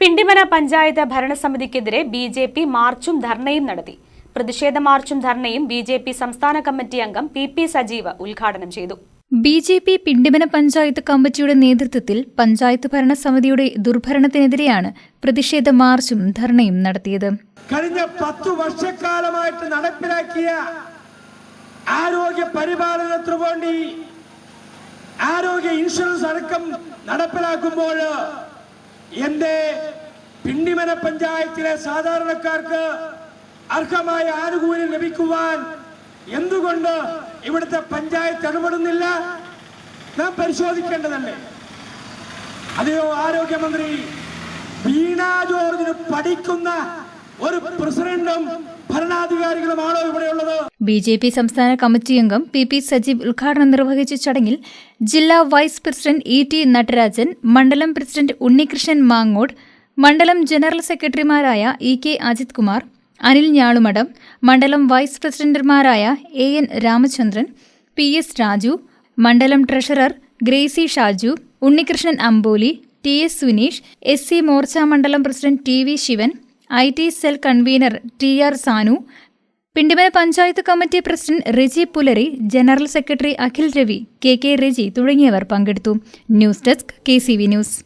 പിണ്ടിമന പഞ്ചായത്ത് ഭരണസമിതിക്കെതിരെ B J P മാർച്ചും ധർണയും നടത്തി. പ്രതിഷേധ മാർച്ചും ധർണയും ബി ജെ പി സംസ്ഥാന കമ്മിറ്റി അംഗം പി പി സജീവ് ഉദ്ഘാടനം ചെയ്തു. B J P Pindimana panchayat കമ്മിറ്റിയുടെ നേതൃത്വത്തിൽ പഞ്ചായത്ത് ഭരണസമിതിയുടെ ദുർഭരണത്തിനെതിരെയാണ് പ്രതിഷേധ മാർച്ചും ധർണയും നടത്തിയത്. കഴിഞ്ഞ പത്തു വർഷക്കാലമായിട്ട് നടപ്പിലാക്കിയ ആരോഗ്യ പരിപാലനത്തിനു വേണ്ടി ആരോഗ്യ ഇൻഷുറൻസ് അടക്കം നടപ്പിലാക്കുമ്പോൾ എന്റെ പിണ്ടിമന പഞ്ചായത്തിലെ സാധാരണക്കാർക്ക് അർഹമായ ആനുകൂല്യം ലഭിക്കുവാൻ എന്തുകൊണ്ട് ഇവിടുത്തെ പഞ്ചായത്ത് ഇടപെടുന്നില്ല? നാം പരിശോധിക്കേണ്ടതല്ലേ? അതെയോ ആരോഗ്യമന്ത്രി വീണ ജോർജിന് പഠിക്കുന്ന ഒരു പ്രസിഡന്റും ഭരണാധികാരികളുമാണോ ഇവിടെയുള്ളത്? ബി ജെ പി സംസ്ഥാന കമ്മിറ്റി അംഗം പി പി സജീവ് ഉദ്ഘാടനം നിർവഹിച്ച ചടങ്ങിൽ ജില്ലാ vice president E T Natarajan മണ്ഡലം പ്രസിഡന്റ് ഉണ്ണികൃഷ്ണൻ മാങ്ങോട് മണ്ഡലം ജനറൽ സെക്രട്ടറിമാരായ ഇ കെ അജിത് കുമാർ അനിൽ ഞാളുമടം മണ്ഡലം വൈസ് പ്രസിഡന്റുമാരായ A N Ramachandran P S Raju മണ്ഡലം treasurer Gracy Shaju Unnikrishnan Ampoli T S Suneesh S C Morcha മണ്ഡലം president T V Sivan I T cell convener T R Sanu Pindimana panchayat committee president Riji Pulari general secretary Akhil Ravi K K Riji തുടങ്ങിയവർ പങ്കെടുത്തു. News desk K news.